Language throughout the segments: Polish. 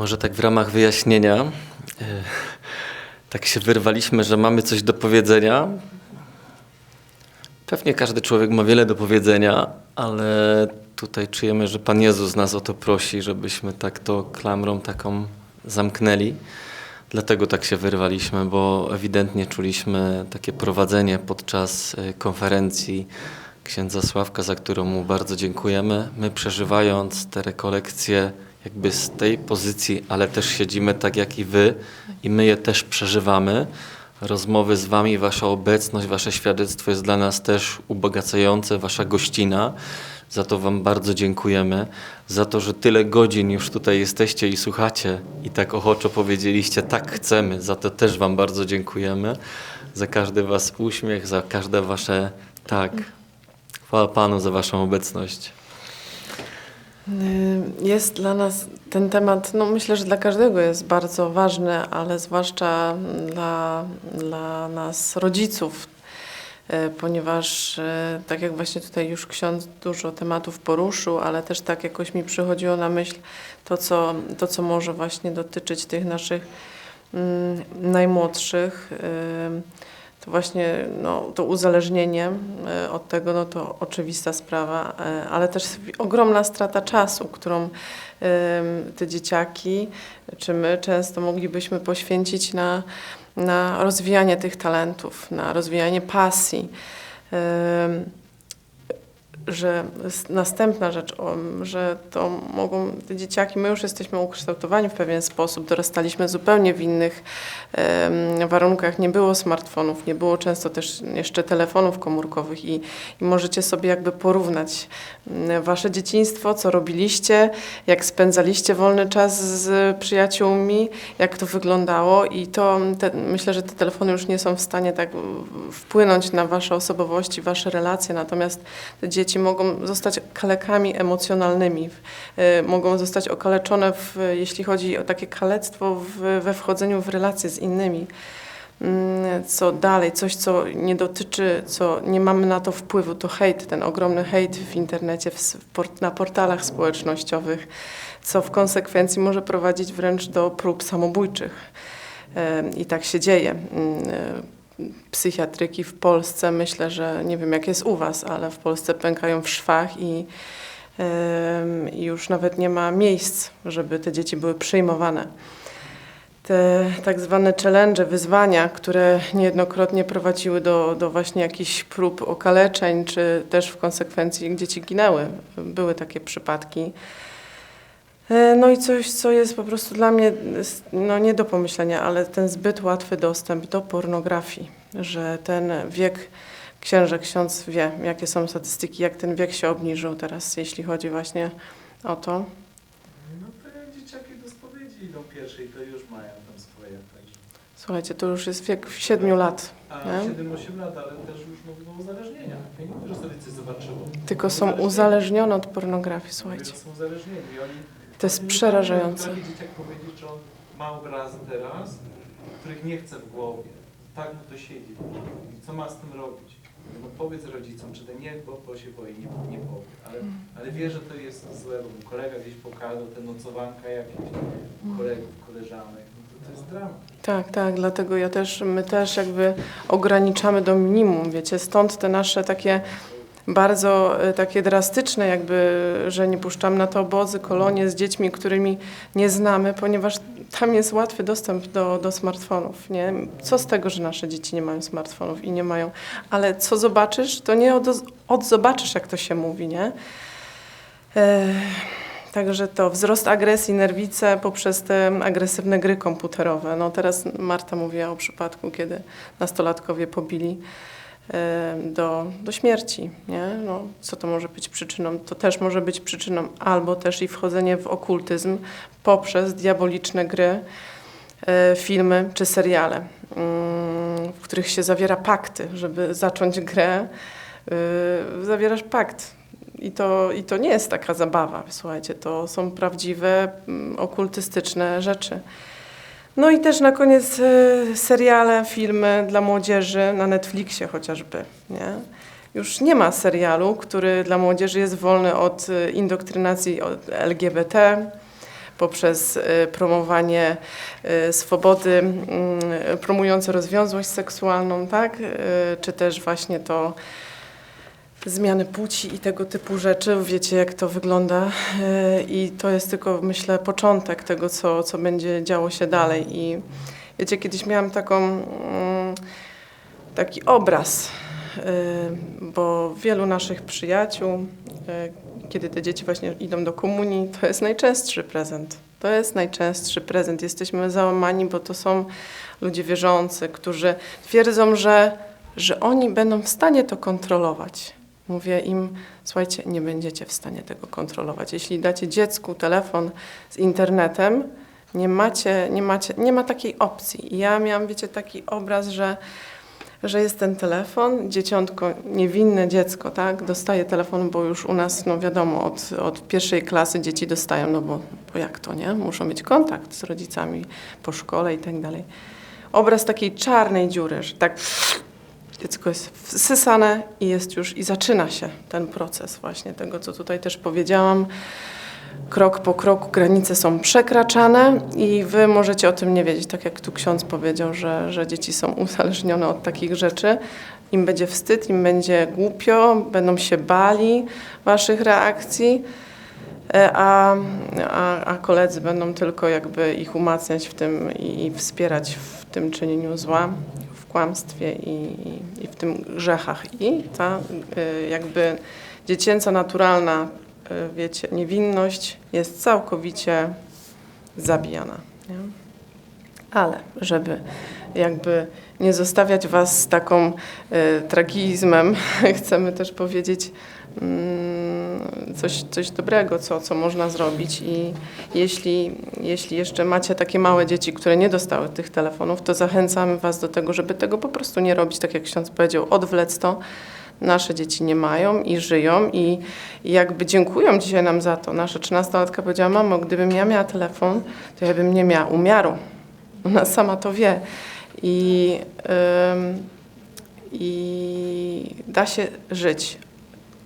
Może tak w ramach wyjaśnienia. e, Tak się wyrwaliśmy, że mamy coś do powiedzenia. Pewnie każdy człowiek ma wiele do powiedzenia, ale tutaj czujemy, że Pan Jezus nas o to prosi, żebyśmy tak to klamrą taką zamknęli. Dlatego tak się wyrwaliśmy, bo ewidentnie czuliśmy takie prowadzenie podczas e, konferencji księdza Sławka, za którą mu bardzo dziękujemy. My przeżywając te rekolekcje jakby z tej pozycji, ale też siedzimy tak jak i wy i my je też przeżywamy. Rozmowy z wami, wasza obecność, wasze świadectwo jest dla nas też ubogacające, wasza gościna. Za to wam bardzo dziękujemy. Za to, że tyle godzin już tutaj jesteście i słuchacie i tak ochoczo powiedzieliście, tak chcemy. Za to też wam bardzo dziękujemy. Za każdy was uśmiech, za każde wasze tak. Chwała Panu za waszą obecność. Y, Jest dla nas ten temat, no myślę, że dla każdego jest bardzo ważny, ale zwłaszcza dla, dla nas rodziców, y, ponieważ y, tak jak właśnie tutaj już ksiądz dużo tematów poruszył, ale też tak jakoś mi przychodziło na myśl to, co, to, co może właśnie dotyczyć tych naszych mm, najmłodszych. To właśnie no, to uzależnienie e, od tego, no to oczywista sprawa, e, ale też ogromna strata czasu, którą te dzieciaki czy my często moglibyśmy poświęcić na, na rozwijanie tych talentów, na rozwijanie pasji. Że następna rzecz, że to mogą te dzieciaki, my już jesteśmy ukształtowani w pewien sposób, dorastaliśmy zupełnie w innych warunkach, nie było smartfonów, nie było często też jeszcze telefonów komórkowych i, i możecie sobie jakby porównać mm, wasze dzieciństwo, co robiliście, jak spędzaliście wolny czas z przyjaciółmi, jak to wyglądało i to te, myślę, że te telefony już nie są w stanie tak wpłynąć na wasze osobowości, wasze relacje, natomiast te dzieci mogą zostać kalekami emocjonalnymi, y, mogą zostać okaleczone, w, jeśli chodzi o takie kalectwo w, we wchodzeniu w relacje z innymi. Mm, Co dalej, coś, co nie dotyczy, co nie mamy na to wpływu, to hejt, ten ogromny hejt w internecie, w, na portalach społecznościowych, co w konsekwencji może prowadzić wręcz do prób samobójczych. Em, I tak się dzieje. Psychiatryki w Polsce, myślę, że nie wiem jak jest u Was, ale w Polsce pękają w szwach i, i już nawet nie ma miejsc, żeby te dzieci były przyjmowane. Te tak zwane challenge, wyzwania, które niejednokrotnie prowadziły do, do właśnie jakichś prób okaleczeń, czy też w konsekwencji dzieci ginęły. Były takie przypadki. E, No i coś, co jest po prostu dla mnie no, nie do pomyślenia, ale ten zbyt łatwy dostęp do pornografii, że ten wiek, księże, ksiądz wie, jakie są statystyki, jak ten wiek się obniżył teraz, jeśli chodzi właśnie o to. No to jak dzieciaki do spowiedzi idą pierwszej, to już mają tam swoje. Także. Słuchajcie, to już jest wiek 7 lat, A Nie? 7-8 lat, ale też już mówią o uzależnieniach. Ja nie mówię, że sobie coś zobaczyło. tylko są uzależnione od pornografii, słuchajcie. Są uzależnieni. I oni, To jest przerażające. Dzieciak powiedzieć, że on ma obrazy teraz, których nie chce w głowie. Tak mu to siedzi. I co ma z tym robić? No powiedz rodzicom, czy to nie, bo, bo się boi, nie, nie powie. Ale, ale wie, że to jest złe, bo mu kolega gdzieś pokazał, te nocowanka jakieś kolegów, koleżanek. No to, to jest dramat. Tak, tak, dlatego ja też, my też jakby ograniczamy do minimum, wiecie, stąd te nasze takie bardzo e, takie drastyczne jakby, że nie puszczamy na to obozy, kolonie z dziećmi, którymi nie znamy, ponieważ tam jest łatwy dostęp do, do smartfonów, nie? Co z tego, że nasze dzieci nie mają smartfonów i nie mają, ale co zobaczysz, to nie od, zobaczysz, jak to się mówi, nie? Także to wzrost agresji, nerwice poprzez te agresywne gry komputerowe. No teraz Marta mówiła o przypadku, kiedy nastolatkowie pobili do, do śmierci. Nie? No, co to może być przyczyną? To też może być przyczyną albo też i wchodzenie w okultyzm poprzez diaboliczne gry, e, filmy czy seriale, mm, w których się zawiera pakty, żeby zacząć grę. y, Zawierasz pakt i to, I to nie jest taka zabawa, słuchajcie, to są prawdziwe, mm, okultystyczne rzeczy. No i też na koniec y, seriale, filmy dla młodzieży na Netflixie chociażby, nie? Już nie ma serialu, który dla młodzieży jest wolny od y, indoktrynacji od LGBT, poprzez y, promowanie swobody, promujące rozwiązłość seksualną, tak? Czy też właśnie to zmiany płci i tego typu rzeczy. Wiecie, jak to wygląda. Y, I to jest tylko, myślę, początek tego, co, co będzie działo się dalej. I wiecie, kiedyś miałam taką, mm, taki obraz, y, bo wielu naszych przyjaciół, y, kiedy te dzieci właśnie idą do komunii, to jest najczęstszy prezent. To jest najczęstszy prezent. Jesteśmy załamani, bo to są ludzie wierzący, którzy twierdzą, że, że oni będą w stanie to kontrolować. Mówię im, słuchajcie, nie będziecie w stanie tego kontrolować. Jeśli dacie dziecku telefon z internetem, nie macie, nie macie, nie ma takiej opcji. I ja miałam, wiecie, taki obraz, że, że jest ten telefon, dzieciątko, niewinne dziecko, tak, dostaje telefon, bo już u nas, no wiadomo, od, od pierwszej klasy dzieci dostają, no bo, bo jak to, nie? Muszą mieć kontakt z rodzicami po szkole i tak dalej. Obraz takiej czarnej dziury, że tak dziecko jest wsysane i jest już, i zaczyna się ten proces właśnie tego, co tutaj też powiedziałam. Krok po kroku granice są przekraczane i wy możecie o tym nie wiedzieć, tak jak tu ksiądz powiedział, że, że dzieci są uzależnione od takich rzeczy. Im będzie wstyd, im będzie głupio, będą się bali waszych reakcji, e, a, a, a koledzy będą tylko jakby ich umacniać w tym i, wspierać w tym czynieniu zła, kłamstwie i, i, w tym grzechach. I ta y, jakby dziecięca, naturalna, y, wiecie, niewinność jest całkowicie zabijana. Nie? Ale żeby jakby nie zostawiać Was z taką y, tragizmem, chcemy też powiedzieć mm, coś, coś dobrego, co, co można zrobić. I jeśli, jeśli jeszcze macie takie małe dzieci, które nie dostały tych telefonów, to zachęcamy Was do tego, żeby tego po prostu nie robić, tak jak ksiądz powiedział, odwlec to. Nasze dzieci nie mają i żyją i, jakby dziękują dzisiaj nam za to. Nasza trzynastolatka powiedziała, mamo, gdybym ja miała telefon, to ja bym nie miała umiaru. Ona sama to wie. I, I da się żyć.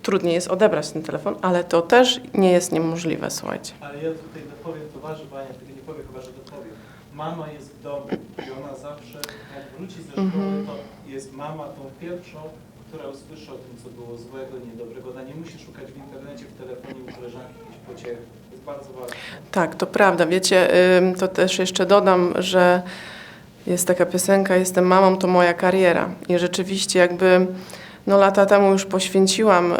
Trudniej jest odebrać ten telefon, ale to też nie jest niemożliwe, słuchajcie. Ale ja tutaj dopowiem, to waży, bo Ania tego nie powie, chyba że dopowiem. Mama jest w domu i ona zawsze, jak wróci ze szkoły, Mhm. to jest mama tą pierwszą, która usłyszy o tym, co było złego, niedobrego. Ona nie musi szukać w internecie, w telefonie u koleżanki jakiejś pociechy. To jest bardzo ważne. Tak, to prawda. Wiecie, ym, to też jeszcze dodam, że jest taka piosenka Jestem mamą, to moja kariera. I rzeczywiście jakby no lata temu już poświęciłam y,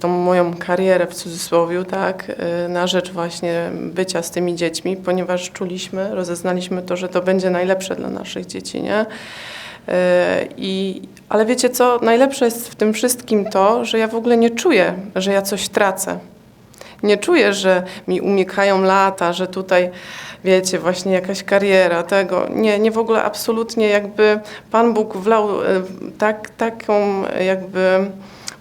tą moją karierę w cudzysłowie, tak, y, na rzecz właśnie bycia z tymi dziećmi, ponieważ czuliśmy, rozeznaliśmy to, że to będzie najlepsze dla naszych dzieci, nie? Y, I, ale wiecie co, najlepsze jest w tym wszystkim to, że ja w ogóle nie czuję, że ja coś tracę. Nie czuję, że mi umykają lata, że tutaj, wiecie, właśnie jakaś kariera, tego. Nie, nie w ogóle absolutnie jakby Pan Bóg wlał e, tak, taką jakby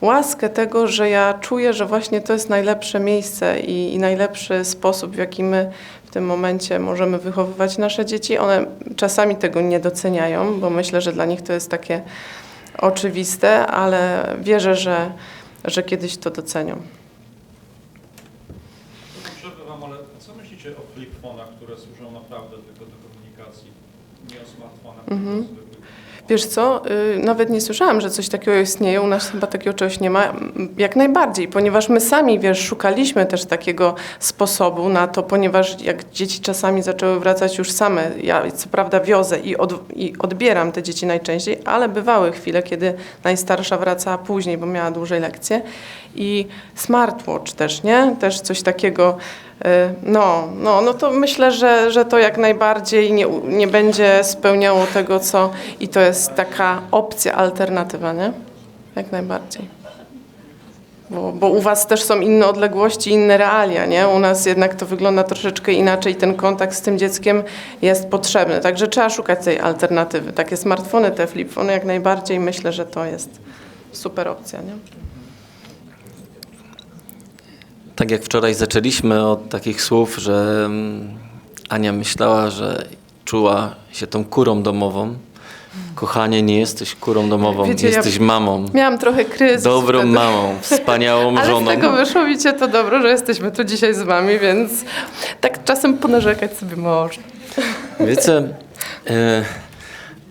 łaskę tego, że ja czuję, że właśnie to jest najlepsze miejsce i, i najlepszy sposób, w jaki my w tym momencie możemy wychowywać nasze dzieci. One czasami tego nie doceniają, bo myślę, że dla nich to jest takie oczywiste, ale wierzę, że, że kiedyś to docenią. Przerwę wam, ale co myślicie o flipfonach, które służą naprawdę tylko do komunikacji? Nie o smartfonach, Mhm. Wiesz co, y, nawet nie słyszałam, że coś takiego istnieje. U nas chyba takiego czegoś nie ma. M, Jak najbardziej, ponieważ my sami, wiesz, szukaliśmy też takiego sposobu na to, ponieważ jak dzieci czasami zaczęły wracać już same, ja co prawda wiozę i, od, i odbieram te dzieci najczęściej, ale bywały chwile, kiedy najstarsza wracała później, bo miała dłużej lekcje. I smartwatch też, nie? Też coś takiego. Y, No, no, no to myślę, że, że to jak najbardziej nie, nie będzie spełniało tego, co i to jest taka opcja, alternatywa, nie? Jak najbardziej. Bo, bo u Was też są inne odległości, inne realia, nie? U nas jednak to wygląda troszeczkę inaczej, ten kontakt z tym dzieckiem jest potrzebny. Także trzeba szukać tej alternatywy. Takie smartfony, te flipfony jak najbardziej myślę, że to jest super opcja, nie? Tak jak wczoraj zaczęliśmy od takich słów, że mm, Ania myślała, że czuła się tą kurą domową. Kochanie, nie jesteś kurą domową, Wiecie, ja- jesteś mamą. Miałam trochę kryzys Dobrą wtedy. mamą, wspaniałą Ale żoną. z tego wyszło, widzicie, to dobro, że jesteśmy tu dzisiaj z wami, więc tak czasem ponarzekać sobie można. Wiecie, e,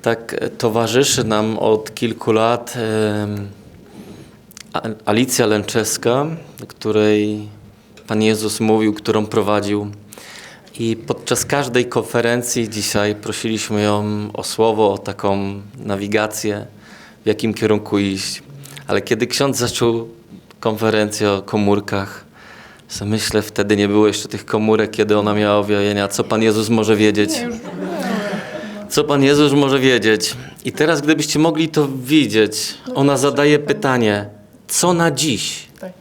tak towarzyszy nam od kilku lat e, Alicja Lęczewska, której Pan Jezus mówił, którą prowadził. I podczas każdej konferencji dzisiaj prosiliśmy ją o słowo, o taką nawigację, w jakim kierunku iść. Ale kiedy ksiądz zaczął konferencję o komórkach, myślę, wtedy nie było jeszcze tych komórek, kiedy ona miała objawienia, co Pan Jezus może wiedzieć. Co Pan Jezus może wiedzieć? I teraz, gdybyście mogli to widzieć, ona zadaje pytanie, co na dziś? Tak,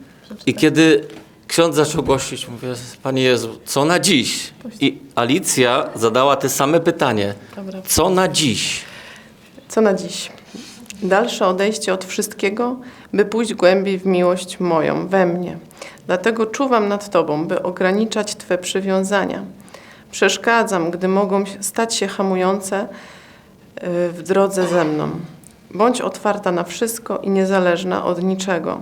I kiedy ksiądz zaczął głosić, mówię, Panie Jezu, co na dziś? I Alicja zadała te same pytanie, Dobra. co na dziś? Co na dziś? Dalsze odejście od wszystkiego, by pójść głębiej w miłość moją, we mnie. Dlatego czuwam nad Tobą, by ograniczać Twe przywiązania. Przeszkadzam, gdy mogą stać się hamujące y, w drodze ze mną. Bądź otwarta na wszystko i niezależna od niczego.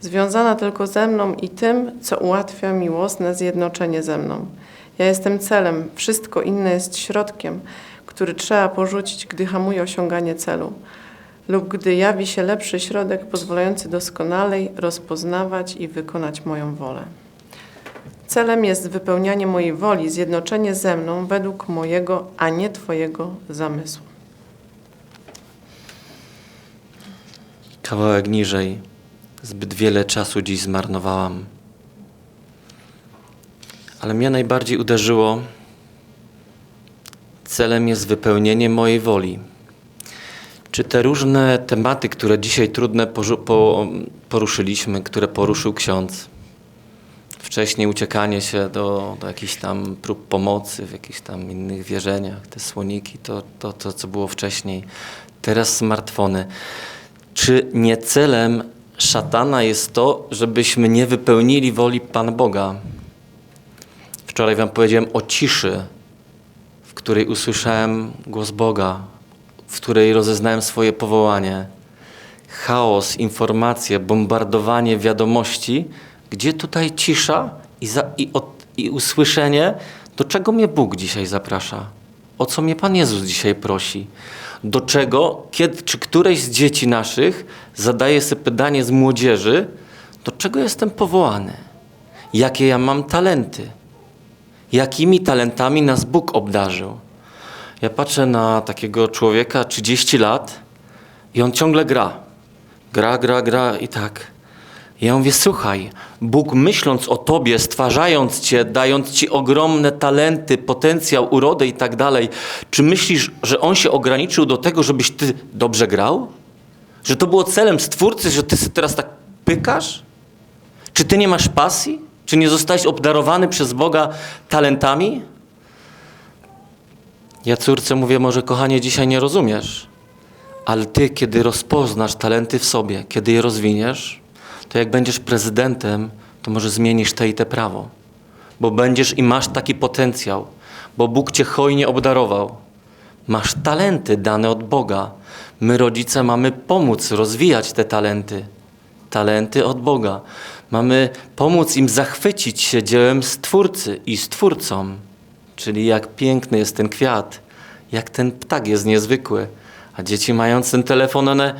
Związana tylko ze mną i tym, co ułatwia miłosne zjednoczenie ze mną. Ja jestem celem, wszystko inne jest środkiem, który trzeba porzucić, gdy hamuje osiąganie celu, lub gdy jawi się lepszy środek pozwalający doskonalej rozpoznawać i wykonać moją wolę. Celem jest wypełnianie mojej woli, zjednoczenie ze mną według mojego, a nie Twojego zamysłu. Kawałek niżej. Zbyt wiele czasu dziś zmarnowałam. Ale mnie najbardziej uderzyło, celem jest wypełnienie mojej woli. Czy te różne tematy, które dzisiaj trudne poruszyliśmy, które poruszył ksiądz, wcześniej uciekanie się do, do jakichś tam prób pomocy, w jakichś tam innych wierzeniach, te słoniki, to, to, to co było wcześniej, teraz smartfony. Czy nie celem szatana jest to, żebyśmy nie wypełnili woli Pana Boga? Wczoraj Wam powiedziałem o ciszy, w której usłyszałem głos Boga, w której rozeznałem swoje powołanie. Chaos, informacje, bombardowanie wiadomości. Gdzie tutaj cisza i, za, i, od, i usłyszenie, do czego mnie Bóg dzisiaj zaprasza? O co mnie Pan Jezus dzisiaj prosi? Do czego, kiedy, czy któreś z dzieci naszych zadaje sobie pytanie z młodzieży, do czego jestem powołany? Jakie ja mam talenty? Jakimi talentami nas Bóg obdarzył? Ja patrzę na takiego człowieka 30 lat i on ciągle gra. Gra, gra, gra i tak. Ja mówię, słuchaj, Bóg myśląc o tobie, stwarzając cię, dając ci ogromne talenty, potencjał, urodę i tak dalej, czy myślisz, że On się ograniczył do tego, żebyś ty dobrze grał? Że to było celem Stwórcy, że ty sobie teraz tak pykasz? Czy ty nie masz pasji? Czy nie zostałeś obdarowany przez Boga talentami? Ja córce mówię, może kochanie, dzisiaj nie rozumiesz, ale ty, kiedy rozpoznasz talenty w sobie, kiedy je rozwiniesz, to jak będziesz prezydentem, to może zmienisz te i te prawo. Bo będziesz i masz taki potencjał, bo Bóg cię hojnie obdarował. Masz talenty dane od Boga. My, rodzice, mamy pomóc rozwijać te talenty. Talenty od Boga. Mamy pomóc im zachwycić się dziełem Stwórcy i Stwórcą. Czyli jak piękny jest ten kwiat, jak ten ptak jest niezwykły. A dzieci mając ten telefon, one,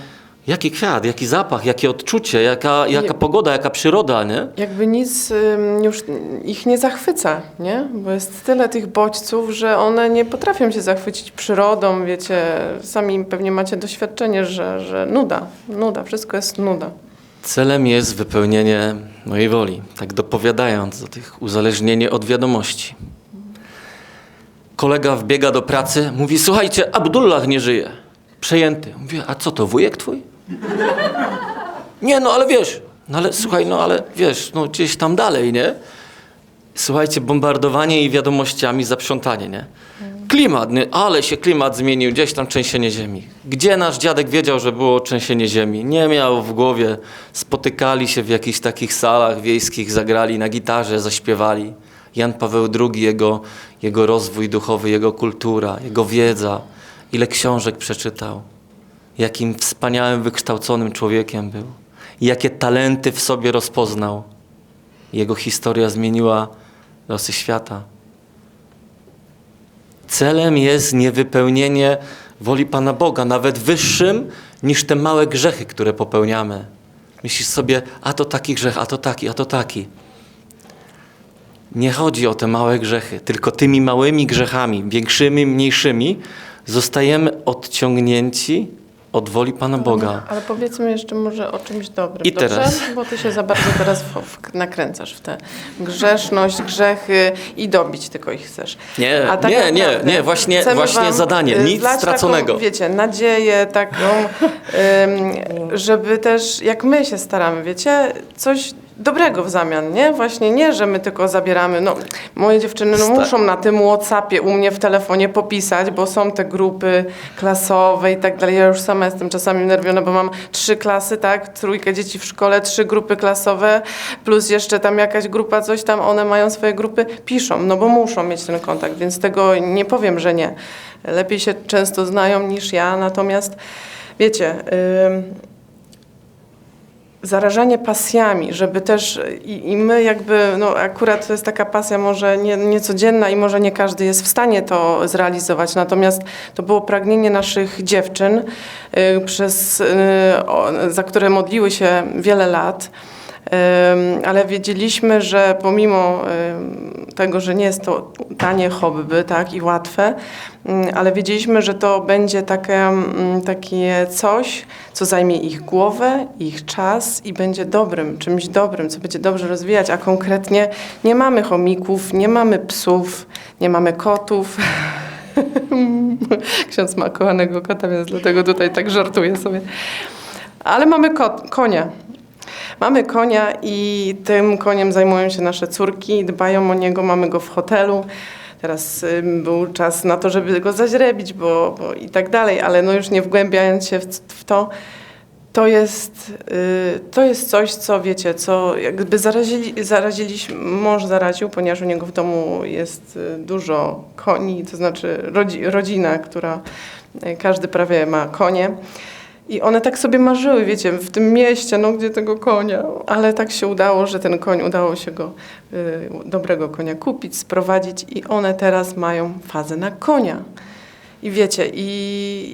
jaki kwiat, jaki zapach, jakie odczucie, jaka, jaka pogoda, jaka przyroda, nie? Jakby nic już ich nie zachwyca, nie? Bo jest tyle tych bodźców, że one nie potrafią się zachwycić przyrodą, wiecie, sami pewnie macie doświadczenie, że, że nuda, nuda, wszystko jest nuda. Celem jest wypełnienie mojej woli, tak dopowiadając do tych uzależnienie od wiadomości. Kolega wbiega do pracy, mówi, słuchajcie, Abdullah nie żyje. Przejęty. Mówię, a co to, wujek twój? Nie, no ale wiesz, no ale słuchaj, no ale wiesz, no gdzieś tam dalej, nie? Słuchajcie, bombardowanie i wiadomościami, zaprzątanie, nie? Klimat, nie? ale się klimat zmienił, gdzieś tam trzęsienie ziemi. Gdzie nasz dziadek wiedział, że było trzęsienie ziemi? Nie miał w głowie. Spotykali się w jakichś takich salach wiejskich, zagrali na gitarze, zaśpiewali. Jan Paweł II, jego, jego rozwój duchowy, jego kultura, jego wiedza. ile książek przeczytał, jakim wspaniałym, wykształconym człowiekiem był, jakie talenty w sobie rozpoznał. Jego historia zmieniła losy świata. Celem jest niewypełnienie woli Pana Boga, nawet wyższym niż te małe grzechy, które popełniamy. Myślisz sobie, a to taki grzech, a to taki, a to taki. Nie chodzi o te małe grzechy, tylko tymi małymi grzechami, większymi, mniejszymi, zostajemy odciągnięci od woli Pana Boga. Ale powiedzmy jeszcze może o czymś dobrym. I dobrze? teraz? Bo ty się za bardzo teraz w, w, nakręcasz w tę grzeszność, grzechy i dobić tylko ich chcesz. Nie, tak nie, nie, nie, właśnie, właśnie zadanie, y, nic straconego. Taką, wiecie, nadzieję taką, żeby też, jak my się staramy, wiecie, coś dobrego w zamian, nie? Właśnie nie, że my tylko zabieramy, no moje dziewczyny no, muszą na tym Whatsappie u mnie w telefonie popisać, bo są te grupy klasowe i tak dalej. Ja już sama jestem czasami nerwiona, bo mam trzy klasy, tak? Trójkę dzieci w szkole, trzy grupy klasowe, plus jeszcze tam jakaś grupa, coś tam, one mają swoje grupy, piszą, no bo muszą mieć ten kontakt, więc tego nie powiem, że nie. Lepiej się często znają niż ja, natomiast wiecie... ym, zarażanie pasjami, żeby też i, i my jakby, no akurat to jest taka pasja może nie, niecodzienna i może nie każdy jest w stanie to zrealizować, natomiast to było pragnienie naszych dziewczyn, y, przez, y, o, za które modliły się wiele lat. Ale wiedzieliśmy, że pomimo tego, że nie jest to tanie hobby tak, i łatwe, ym, ale wiedzieliśmy, że to będzie takie, ym, takie coś, co zajmie ich głowę, ich czas i będzie dobrym, czymś dobrym, co będzie dobrze rozwijać, a konkretnie nie mamy chomików, nie mamy psów, nie mamy kotów. Ksiądz ma kochanego kota, więc dlatego tutaj tak żartuję sobie. Ale mamy kot, konia. Mamy konia i tym koniem zajmują się nasze córki, dbają o niego, mamy go w hotelu. Teraz był czas na to, żeby go zaźrebić, bo, bo i tak dalej, ale no już nie wgłębiając się w, w to, to jest, y, to jest coś, co wiecie, co jakby zarazili, zaraziliśmy, mąż zaraził, ponieważ u niego w domu jest y, dużo koni, to znaczy rodzi, rodzina, która, y, każdy prawie ma konie. I one tak sobie marzyły, wiecie, w tym mieście, no gdzie tego konia, ale tak się udało, że ten koń, udało się go, y, dobrego konia kupić, sprowadzić i one teraz mają fazę na konia. I wiecie, i,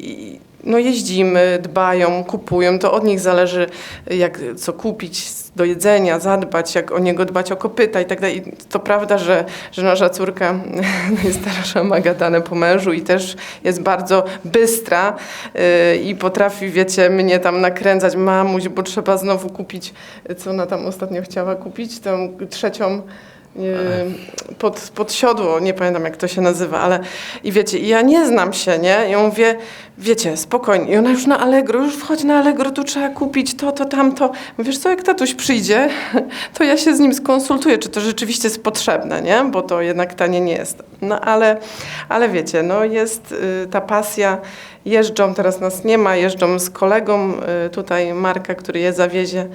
i no jeździmy, dbają, kupują, to od nich zależy, jak, co kupić do jedzenia, zadbać, jak o niego dbać, o kopyta i tak dalej. To prawda, że, że nasza córka najstarsza ma gadane po mężu i też jest bardzo bystra yy, i potrafi, wiecie, mnie tam nakręcać, mamuś, bo trzeba znowu kupić, co ona tam ostatnio chciała kupić, tą trzecią pod, pod siodło, nie pamiętam jak to się nazywa, ale i wiecie, i ja nie znam się, nie? I ja mówię, wiecie, spokojnie. I ona już na Allegro, już wchodź na Allegro, tu trzeba kupić to, to, tamto. Wiesz co, jak tatuś przyjdzie, to ja się z nim skonsultuję, czy to rzeczywiście jest potrzebne, nie? Bo to jednak tanie nie jest. No ale, ale wiecie, no jest y, ta pasja, jeżdżą, teraz nas nie ma, jeżdżą z kolegą y, tutaj Marka, który je zawiezie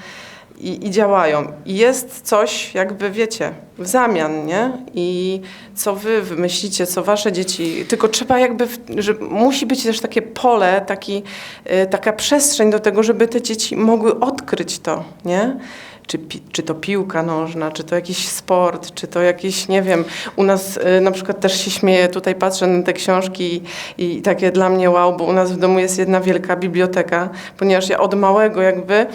i, i działają. I jest coś, jakby wiecie, w zamian, nie? I co wy wymyślicie, co wasze dzieci. Tylko trzeba jakby, że musi być też takie pole, taki, y, taka przestrzeń do tego, żeby te dzieci mogły odkryć to, nie? Czy, czy to piłka nożna, czy to jakiś sport, czy to jakiś, nie wiem, u nas y, na przykład też się śmieję, tutaj patrzę na te książki i, i takie dla mnie wow, bo u nas w domu jest jedna wielka biblioteka, ponieważ ja od małego jakby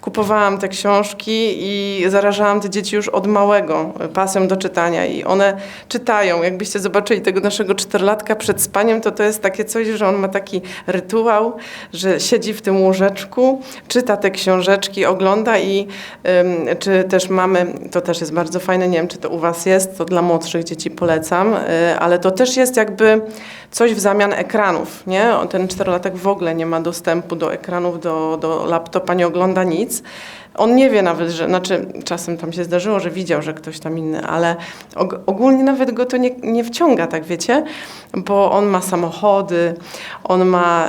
kupowałam te książki i zarażałam te dzieci już od małego pasem do czytania i one czytają. Jakbyście zobaczyli tego naszego czterolatka przed spaniem, to to jest takie coś, że on ma taki rytuał, że siedzi w tym łóżeczku, czyta te książeczki, ogląda i ym, czy też mamy, to też jest bardzo fajne, nie wiem czy to u was jest, to dla młodszych dzieci polecam, y, ale to też jest jakby coś w zamian ekranów, nie? Ten czterolatek w ogóle nie ma dostępu do ekranów, do, do laptopa, nie ogląda nic. On nie wie nawet, że, znaczy czasem tam się zdarzyło, że widział, że ktoś tam inny, ale og- ogólnie nawet go to nie, nie wciąga, tak wiecie, bo on ma samochody, on ma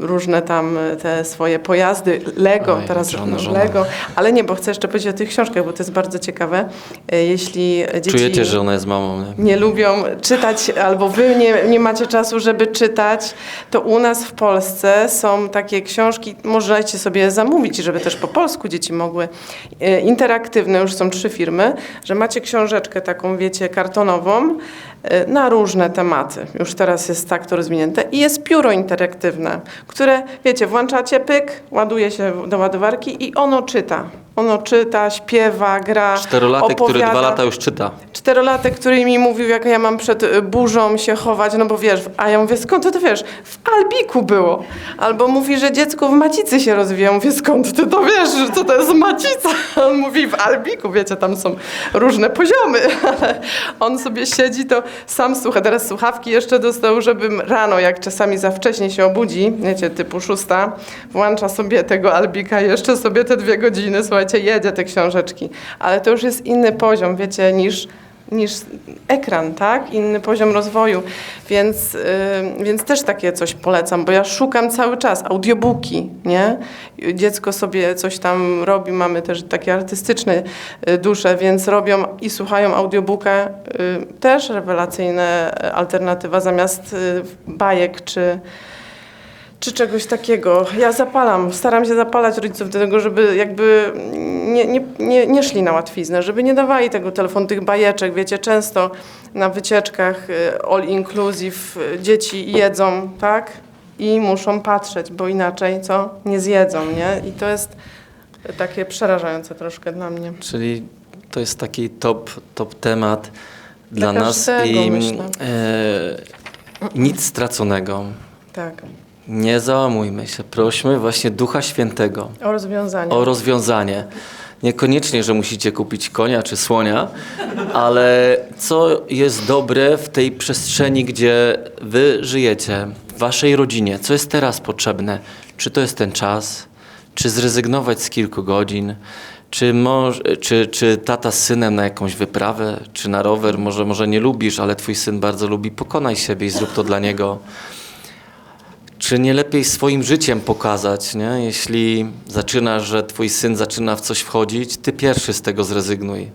y, różne tam y, te swoje pojazdy, Lego, Oj, teraz żona, żona. Lego, ale nie, bo chcę jeszcze powiedzieć o tych książkach, bo to jest bardzo ciekawe. E, Jeśli dzieci Czujecie, że ona jest mamą, nie? nie lubią czytać, albo wy nie, nie macie czasu, żeby czytać, to u nas w Polsce są takie książki, możecie sobie zamówić, żeby też po polsku dzieci mogły. E, Interaktywne, już są trzy firmy, że macie książeczkę taką, wiecie, kartonową na różne tematy. Już teraz jest tak to rozwinięte. I jest pióro interaktywne, które, wiecie, włączacie pyk, ładuje się do ładowarki i ono czyta. Ono czyta, śpiewa, gra, Czterolatek, który dwa opowiada. lata już czyta. Czterolatek, który mi mówił, jak ja mam przed y, burzą się chować, no bo wiesz, a ja mówię, skąd ty to wiesz? W Albiku było. Albo mówi, że dziecko w macicy się rozwija. Mówię, skąd ty to wiesz, co to jest macica? On mówi, w Albiku, wiecie, tam są różne poziomy, ale on sobie siedzi, to sam słucha. Teraz słuchawki jeszcze dostał, żebym rano, jak czasami za wcześnie się obudzi, wiecie, typu szósta, włącza sobie tego Albika jeszcze sobie te dwie godziny, słuchajcie, jedzie te książeczki. Ale to już jest inny poziom, wiecie, niż niż ekran, tak? Inny poziom rozwoju, więc, yy, więc też takie coś polecam, bo ja szukam cały czas audiobooki, nie? Dziecko sobie coś tam robi, mamy też takie artystyczne y, dusze, więc robią i słuchają audiobooka, y, też rewelacyjna y, alternatywa zamiast y, bajek czy czy czegoś takiego. Ja zapalam, staram się zapalać rodziców do tego, żeby jakby nie, nie, nie, nie szli na łatwiznę, żeby nie dawali tego telefonu, tych bajeczek. Wiecie, często na wycieczkach y, all inclusive y, dzieci jedzą, tak? I muszą patrzeć, bo inaczej co? Nie zjedzą, nie? I to jest takie przerażające troszkę dla mnie. Czyli to jest taki top, top temat Dla dla, nas i myślę. e, nic straconego. Tak. Nie załamujmy się, prośmy właśnie Ducha Świętego O rozwiązaniu. o rozwiązanie. Niekoniecznie, że musicie kupić konia czy słonia, ale co jest dobre w tej przestrzeni, gdzie wy żyjecie, w waszej rodzinie, co jest teraz potrzebne? Czy to jest ten czas? Czy zrezygnować z kilku godzin? Czy, czy, czy tata z synem na jakąś wyprawę, czy na rower? Może, może nie lubisz, ale twój syn bardzo lubi. Pokonaj siebie i zrób to dla niego. Czy nie lepiej swoim życiem pokazać, nie? Jeśli zaczynasz, że twój syn zaczyna w coś wchodzić, ty pierwszy z tego zrezygnuj.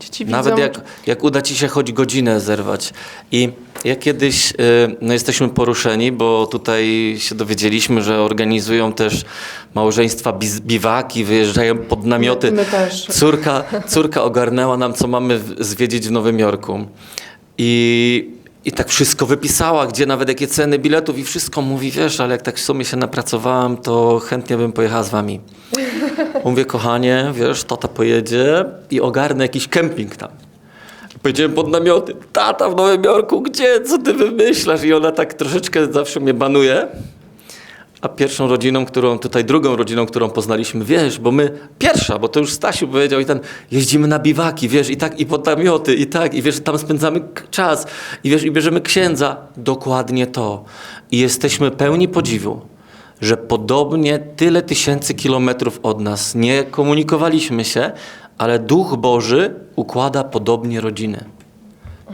Dzieci widzą, Nawet jak, jak uda ci się choć godzinę zerwać. I ja kiedyś, y, no jesteśmy poruszeni, bo tutaj się dowiedzieliśmy, że organizują też małżeństwa biz- biwaki, wyjeżdżają pod namioty. My też. Córka, córka ogarnęła nam, co mamy zwiedzić w Nowym Jorku. I, I tak wszystko wypisała, gdzie nawet jakie ceny biletów i wszystko mówi, wiesz, ale jak tak w sumie się napracowałam, to chętnie bym pojechała z wami. Mówię, kochanie, wiesz, tata pojedzie i ogarnę jakiś kemping tam. Pojedziemy pod namioty. Tata w Nowym Jorku, gdzie? Co ty wymyślasz? I ona tak troszeczkę zawsze mnie banuje. A pierwszą rodziną, którą, tutaj drugą rodziną, którą poznaliśmy, wiesz, bo my, pierwsza, bo to już Stasiu powiedział i ten, jeździmy na biwaki, wiesz, i tak, i pod namioty, i tak, i wiesz, tam spędzamy czas, i wiesz, i bierzemy księdza. Dokładnie to. I jesteśmy pełni podziwu, że podobnie tyle tysięcy kilometrów od nas nie komunikowaliśmy się, ale Duch Boży układa podobnie rodziny.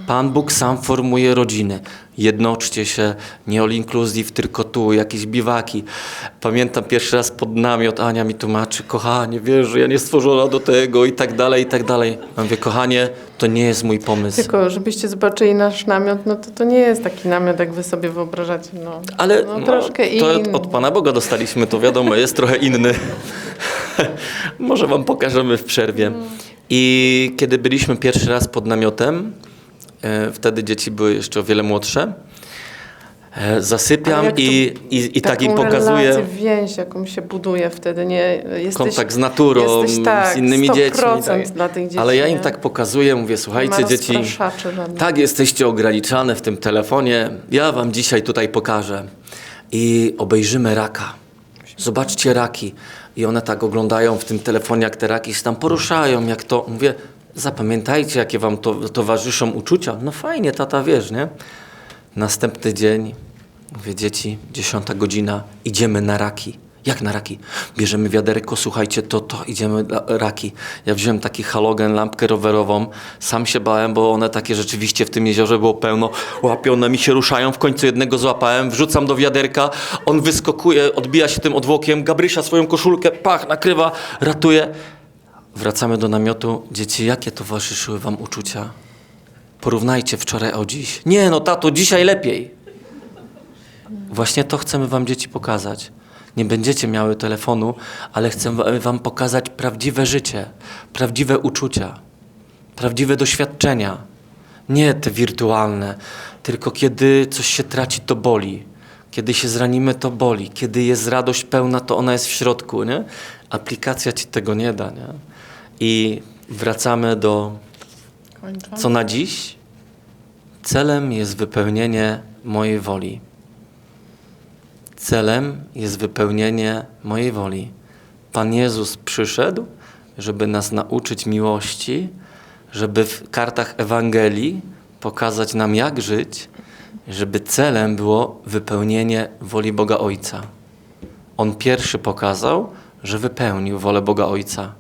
Pan Bóg sam formuje rodziny. Jednoczcie się, nie all inclusive, tylko tu, jakieś biwaki. Pamiętam pierwszy raz pod namiot, Ania mi tłumaczy, kochanie, wiesz, że ja nie stworzona do tego i tak dalej, i tak dalej. Ja mówię, kochanie, to nie jest mój pomysł. Tylko żebyście zobaczyli nasz namiot, no to to nie jest taki namiot, jak wy sobie wyobrażacie. No, Ale no, no, troszkę to inny. od Pana Boga dostaliśmy, to wiadomo, jest trochę inny. Może Wam pokażemy w przerwie. I kiedy byliśmy pierwszy raz pod namiotem, wtedy dzieci były jeszcze o wiele młodsze, e, zasypiam i, i, i tak im pokazuję relację, więź, jaką się buduje wtedy, nie? Jesteś, kontakt z naturą, jesteś, tak, z innymi 100% dziećmi. Tak. dla tych dzieci. Ale ja im nie? tak pokazuję, mówię, słuchajcie dzieci, tak jesteście ograniczane w tym telefonie, ja wam dzisiaj tutaj pokażę. I obejrzymy raka. Zobaczcie raki. I one tak oglądają w tym telefonie, jak te raki się tam poruszają, jak to. Mówię, zapamiętajcie, jakie wam to, towarzyszą uczucia. No fajnie, tata, wiesz, nie? Następny dzień, mówię, dzieci, dziesiąta godzina, idziemy na raki. Jak na raki? Bierzemy wiaderko, słuchajcie, to, to, idziemy na raki. Ja wziąłem taki halogen, lampkę rowerową. Sam się bałem, bo one takie rzeczywiście w tym jeziorze było pełno. Łapią, one mi się ruszają. W końcu jednego złapałem, wrzucam do wiaderka. On wyskakuje, odbija się tym odwłokiem. Gabrysia swoją koszulkę, pach, nakrywa, ratuje. Wracamy do namiotu. Dzieci, jakie towarzyszyły wam uczucia? Porównajcie wczoraj o dziś. Nie, no tato, dzisiaj lepiej. Właśnie to chcemy wam dzieci pokazać. Nie będziecie miały telefonu, ale chcemy wam pokazać prawdziwe życie, prawdziwe uczucia, prawdziwe doświadczenia. Nie te wirtualne, tylko kiedy coś się traci, to boli. Kiedy się zranimy, to boli. Kiedy jest radość pełna, to ona jest w środku, nie? Aplikacja ci tego nie da, nie? I wracamy do Kończą. co na dziś? Celem jest wypełnienie mojej woli. Celem jest wypełnienie mojej woli. Pan Jezus przyszedł, żeby nas nauczyć miłości, żeby w kartach Ewangelii pokazać nam, jak żyć, żeby celem było wypełnienie woli Boga Ojca. On pierwszy pokazał, że wypełnił wolę Boga Ojca.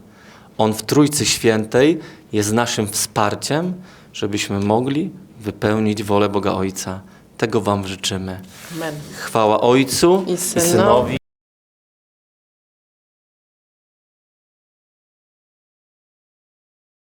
On w Trójcy Świętej jest naszym wsparciem, żebyśmy mogli wypełnić wolę Boga Ojca. Tego Wam życzymy. Amen. Chwała Ojcu I i Synowi, Synowi